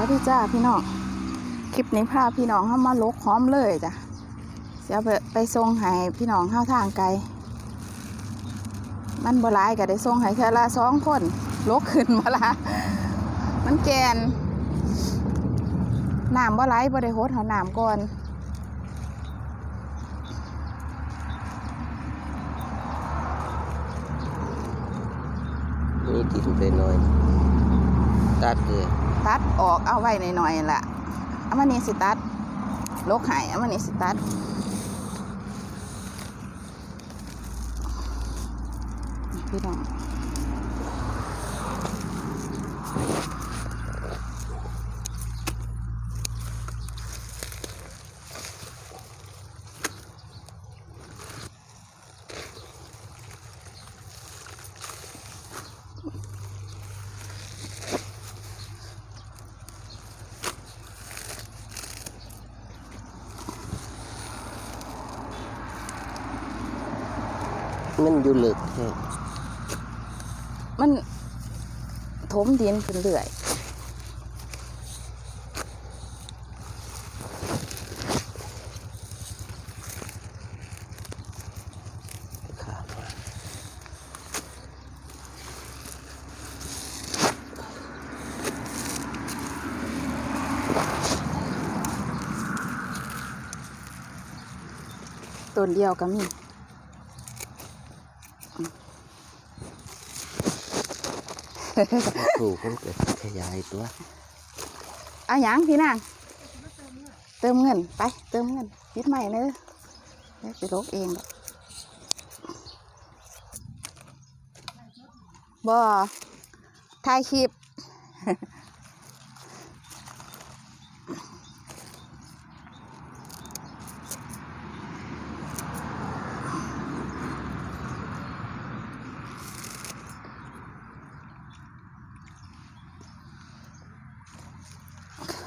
วัสดีจ้าพี่น้อง คลิปนี้พาพี่น้องเข้ามาลกหอมเลยจ้ะเสียไปไปส่งให้พี่น้องเข้าทางไกล มันบลายก็ได้ส่งให้เทอละสองคนลกขึ้นมาละมันแกนน้ำบ่ไหลบ่ได้โหดหาน้ำก่อนนี่ติดไปหน่อย ตัดเลย ตัดออกเอาไว้หน่อยๆละเอามานี่สิตัดลกหายเอามานี่สิตัดพี่น้อง มันอยู่ลึกแท้มันถมดินขึ้นเรื่อยต้นเดียวก็มี ถูกมันเกิดขยายตัวเอาหยังพี่นางเติมเงินไป เติมเงินปิดใหม่เนอะเดี๋ยวไปลกเองบ่ถ่ายคลิป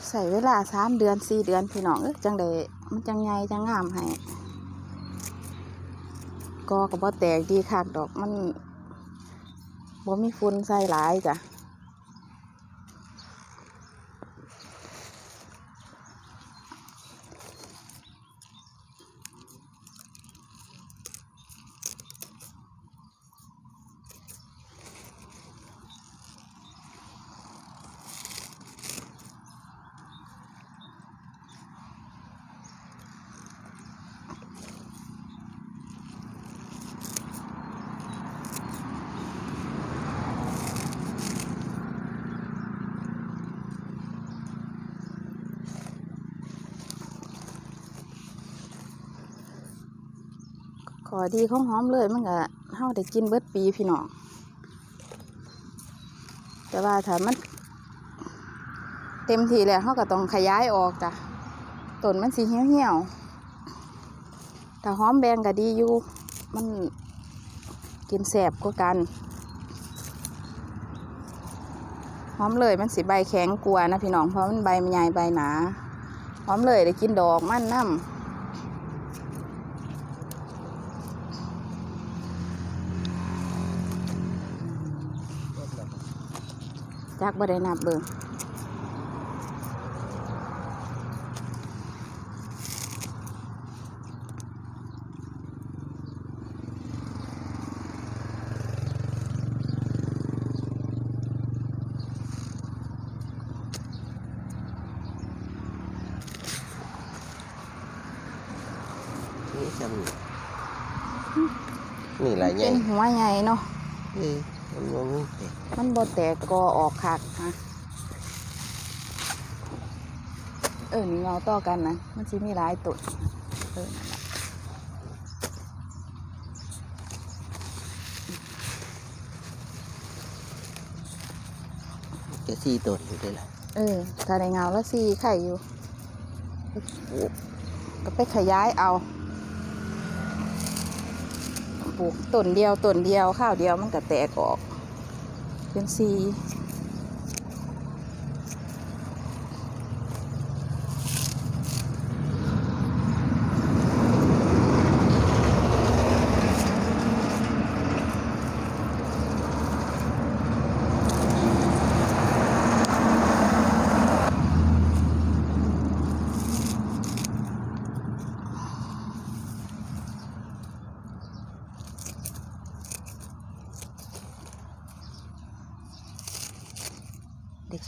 ใส่เวลาสามเดือนสี่เดือนพี่น้องจังเดมันจังไงจังงามให้กอกระบอแตกดีคักดอกมันบ่มีฝุ่นใส่หลายจ้ะ ขอดีของหอมเลยมันก็เฮาได้กินเบิดปีพี่น้องแต่ว่าถ้ามัน เต็มทีแล้วเฮาก็ต้องขยายออกจ้ะต้นมันสิเหี่ยวเหี่ยวๆถ้าหอมแบงก็ดีอยู่มันกินแสบกว่ากันหอมเลยมันสิใบแข็งกลัวนะพี่น้องเพราะมันใบมันใหญ่ใบหนาหอมเลยได้กินดอกมันน้ำ จากบ่ได้นับเบิ่งนี่จำนี่หลายใหญ่เป็นหัวใหญ่เนาะเออมันบ่มีแต่ มันบ่แตกกอออกคักฮะเออนี่เงาต่อกันนะ มันสิมีหลายตุดเออนั่นล่ะจะสี่ต้นอยู่ได้ละเออ ถ้าในเงาแล้วสี่ไข่อยู่ ก็ไปขยายเอา ปลูกต้นเดียวต้นเดียวข้าวเดียวมันก็แตกออก เป็น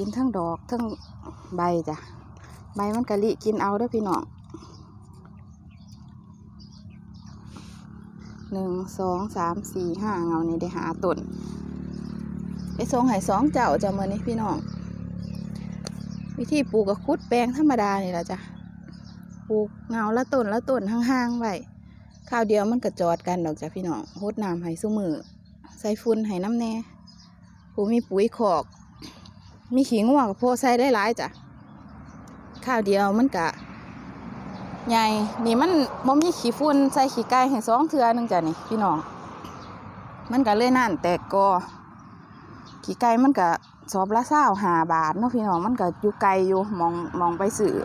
กินทั้งดอกทั้งใบจ้ะ ใบมันกะลิกินเอาด้อพี่น้องหนึ่งสองสามสี่ห้าเงานี่ได้หาต้นไปส่งให้สองเจ้าจะมื่อนี้พี่น้อง วิธีปลูกกับคุดแปลงธรรมดานี่แหละจ้ะปลูกเงาละต้นละต้นห่างๆไว้ข้าวเดียวมันกระจอดกันดอกจ้ะพี่น้องโฮดน้ำให้ซุมือใส่ฝุ่นให้น้ำแน่ผู้มีปุ๋ยขอก มีขี้งัวกับโพใส่ได้หลายจ้ะข้าวเดียวมันกะใหญ่นี่มันบ่มีขี้ฝุ่นใส่ขี้ไก่ให้สองเทือนึงจ้ะนี่พี่น้อง มันก็เลยนั่นแตกกอขี้ไก่มันก็สอบละเศร้าหาบาทเนาะพี่น้องมันก็อยู่ไกลอยู่มองมองไปสื่อ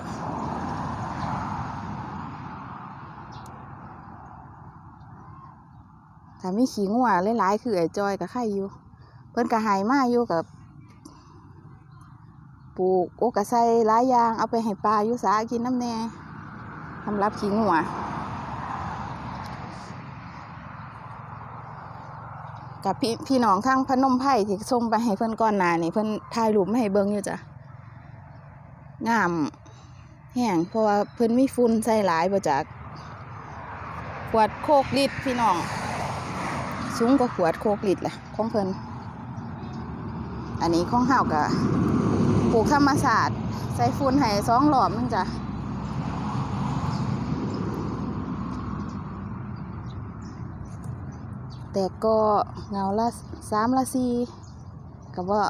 ถ้ามีขี้งัวหลายๆคือไอ้จอยกับไข่อยู่ เพิ่นก็ใหายมาอยู่กับ ปลูกโอกระไซหลายอย่างเอาไปให้ปลายู่สากินน้ำแน่สำหรับขี้งัวกับพี่พี่น้องทางพนมไผ่ที่ส่งไปให้เพื่อนก่อนหน้านี่เพื่อนถ่ายรูปมาให้เบิ่งอยู่จ้ะงามแห้งเพราะว่าเพิ่นมีฝุ่นใส่หลายบ่จากขวดโคกลิตรพี่น้องสูงกว่าขวดโคกลิตรแหละของเพิ่นอันนี้ของเฮาก็ป ลูกธรรมศาสตร์ ใส่ฝุ่นให้สองหลอมนึงจ้ะแต่ก็เงาละสามละสี่กับว่า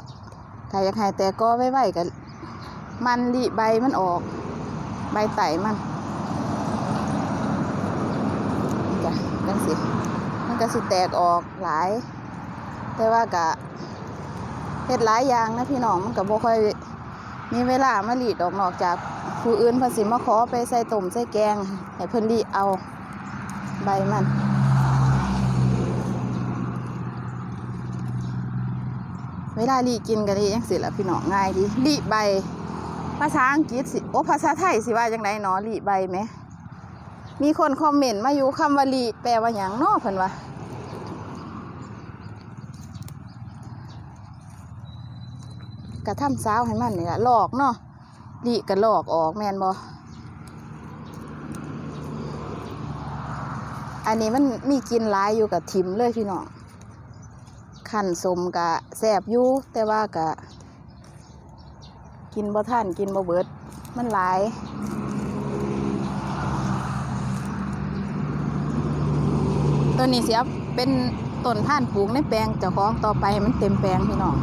ถ้าอยากให้แต่ก็ไว้ไว้กับมันรีใบมันออก ใบไต่มันจ้ะจังสิมันก็สิแตกออกหลาย แต่ว่ากะเฮ็ดหลายอย่างนะพี่น้องมันก็บ่ค่อย มีเวลามารีดออกนอกจากผู้อื่นเพิ่นสิมาขอไปใส่ต้มใส่แกงให้เพิ่นรีเอาใบมันเวลาลีกินกันดียังสิละพี่น้องง่ายดีลีใบ ภาษาอังกฤษสิโอ้ภาษาไทยสิว่าจังไดเนาะลีใบไหม มีคนคอมเมนต์มาอยู่คำว่าลีแปลว่าหยังนาะเพิ่นว่า กระทำสาวให้มันนี่ละหลอกเนาะลีกระหลอกออกแมนบ่อันนี้มันมีกินหลายอยู่กับทิมเลยพี่น้องขันสมกะแสบอยู่แต่ว่ากะ กินบ่ท่านกินบ่เบิด มันหลายตัวนี้เสียเป็นต้นท่านปลูกในแปลงเจ้าของต่อไปมันเต็มแปลงพี่น้อง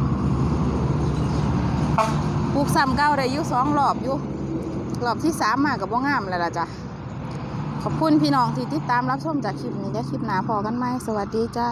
ปลูกซ้ำเก้าได้อยู่สองรอบอยู่รอบที่สามมากับว่างามแล้วล่ะจ้ะขอบคุณพี่น้องที่ติดตามรับชมจากคลิปนี้และคลิปหนาพอกันไหมสวัสดีจ้า